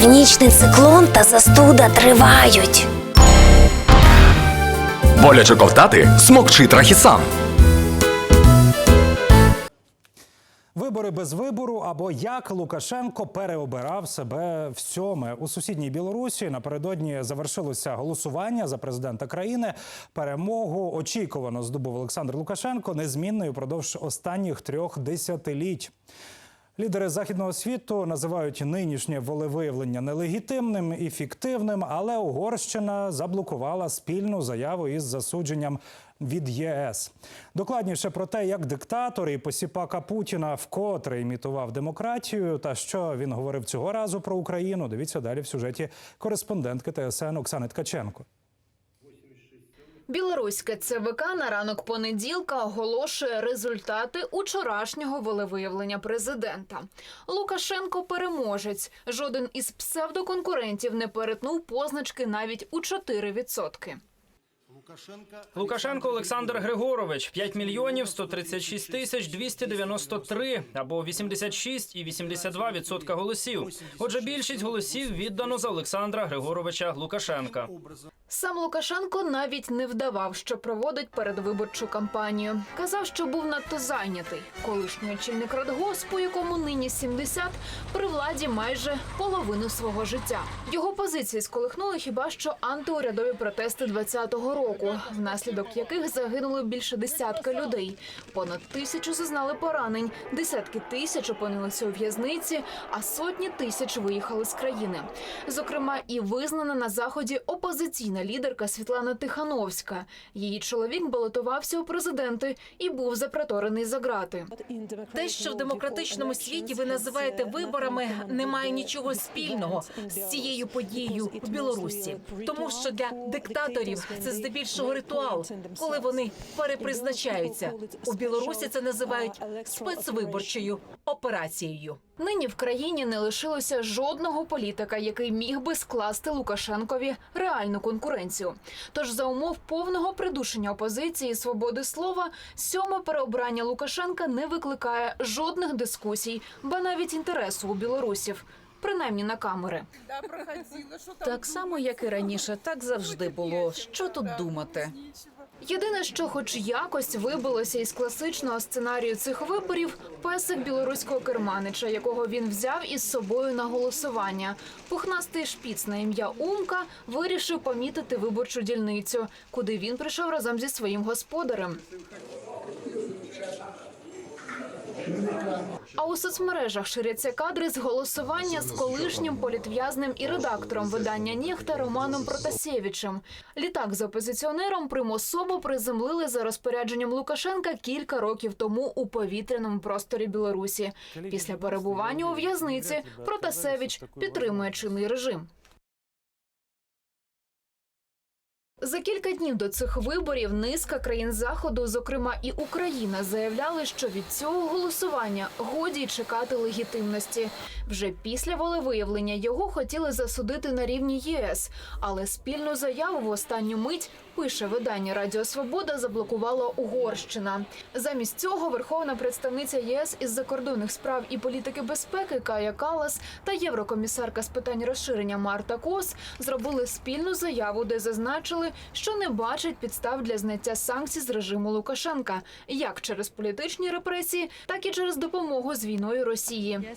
Північний циклон та застуда тривають. Боляче ковтати смокчи трахісан. Вибори без вибору або як Лукашенко переобирав себе в сьоме у сусідній Білорусі. Напередодні завершилося голосування за президента країни. Перемогу очікувано здобув Олександр Лукашенко незмінною впродовж останніх трьох десятиліть. Лідери західного світу називають нинішнє волевиявлення нелегітимним і фіктивним, але Угорщина заблокувала спільну заяву із засудженням від ЄС. Докладніше про те, як диктатор і посіпака Путіна вкотре імітував демократію, та що він говорив цього разу про Україну. Дивіться далі в сюжеті кореспондентки ТСН Оксани Ткаченко. Білоруське ЦВК на ранок понеділка оголошує результати учорашнього волевиявлення президента. Лукашенко переможець. Жоден із псевдоконкурентів не перетнув позначки навіть у 4%. Лукашенко Олександр Григорович 5 мільйонів 136 тисяч 293 або 86,82% відсотка голосів. Отже, більшість голосів віддано за Олександра Григоровича Лукашенка. Сам Лукашенко навіть не вдавав, що проводить передвиборчу кампанію. Казав, що був надто зайнятий. Колишній очільник радгоспу, якому нині 70, при владі майже половину свого життя. Його позиції сколихнули хіба що антиурядові протести 20-го року, внаслідок яких загинуло більше десятка людей. Понад тисячу зазнали поранень, десятки тисяч опинилися у в'язниці, а сотні тисяч виїхали з країни. Зокрема, і визнана на заході опозиційна лідерка Світлана Тихановська. Її чоловік балотувався у президенти і був запроторений за грати. Те, що в демократичному світі ви називаєте виборами, не має нічого спільного з цією подією в Білорусі, тому що для диктаторів це здебільшого ритуал, коли вони перепризначаються. У Білорусі це називають спецвиборчою операцією. Нині в країні не лишилося жодного політика, який міг би скласти Лукашенкові реальну конкуренцію. Тож за умов повного придушення опозиції і свободи слова, сьоме переобрання Лукашенка не викликає жодних дискусій, ба навіть інтересу у білорусів. Принаймні на камери. Так само, як і раніше, так завжди було. Що тут думати? Єдине, що хоч якось вибилося із класичного сценарію цих виборів, песик білоруського керманича, якого він взяв із собою на голосування. Пухнастий шпіц на ім'я Умка вирішив помітити виборчу дільницю, куди він прийшов разом зі своїм господарем. А у соцмережах ширяться кадри з голосування з колишнім політв'язним і редактором видання «Нєхта» Романом Протасєвичем. Літак з опозиціонером примусово приземлили за розпорядженням Лукашенка кілька років тому у повітряному просторі Білорусі. Після перебування у в'язниці Протасевич підтримує чинний режим. За кілька днів до цих виборів низка країн заходу, зокрема і Україна, заявляли, що від цього голосування годі чекати легітимності. Вже після волевиявлення його хотіли засудити на рівні ЄС, але спільну заяву в останню мить пише видання Радіо Свобода заблокувала Угорщина. Замість цього верховна представниця ЄС із закордонних справ і політики безпеки Кая Калас та єврокомісарка з питань розширення Марта Кос зробили спільну заяву, де зазначили, що не бачать підстав для зняття санкцій з режиму Лукашенка, як через політичні репресії, так і через допомогу з війною Росії.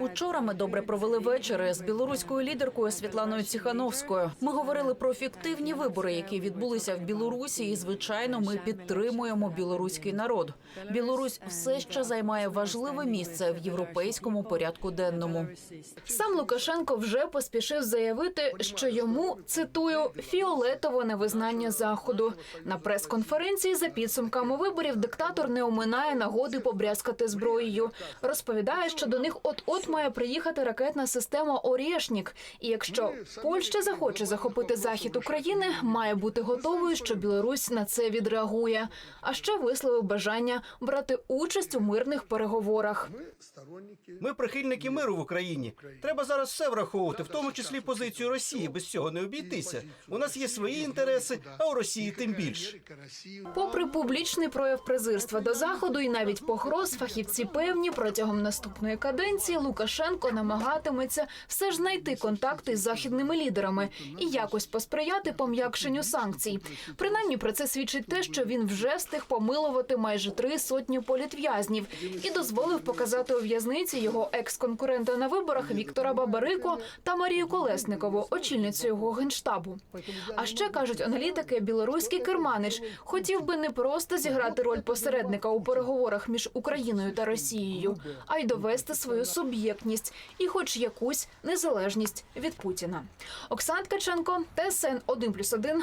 Учора ми добре провели вечори з білоруською лідеркою Світланою Ціхановською. Ми говорили про фіктивні вибори, які відбулися в Білорусі, і звичайно, ми підтримуємо білоруський народ. Білорусь все ще займає важливе місце в європейському порядку денному. Сам Лукашенко вже поспішив заявити, що йому цитую фіолетово невизнання заходу. На прес-конференції за підсумками виборів диктатор не оминає нагоди побрязкати зброєю. Розповідає, що до них от-от має приїхати ракетна система Орєшнік. І якщо Польща захоче захопити захід України, має бути готовою, що Білорусь на це відреагує. А ще висловив бажання брати участь у мирних переговорах. Ми прихильники миру в Україні. Треба зараз все враховувати, в тому числі позицію Росії. Без цього не обійтися. У нас є свої інтереси, а у Росії тим більше. Попри публічний прояв презирства до заходу і навіть погроз, фахівці певні протягом наступної каденції Лукашенко намагатиметься все ж знайти контакти з західними лідерами і якось посприяти пом'якшенню санкцій. Принаймні про це свідчить те, що він вже встиг помилувати майже три сотні політв'язнів і дозволив показати у в'язниці його екс-конкурента на виборах Віктора Бабарико та Марію Колесникову, очільницю його генштабу. А ще кажуть аналітики, білоруський керманич хотів би не просто зіграти роль посередника у переговорах між Україною та Росією, а й довести свою суб'єктність і, хоч якусь незалежність від Путіна. Оксана Ткаченко, ТСН 1+,1,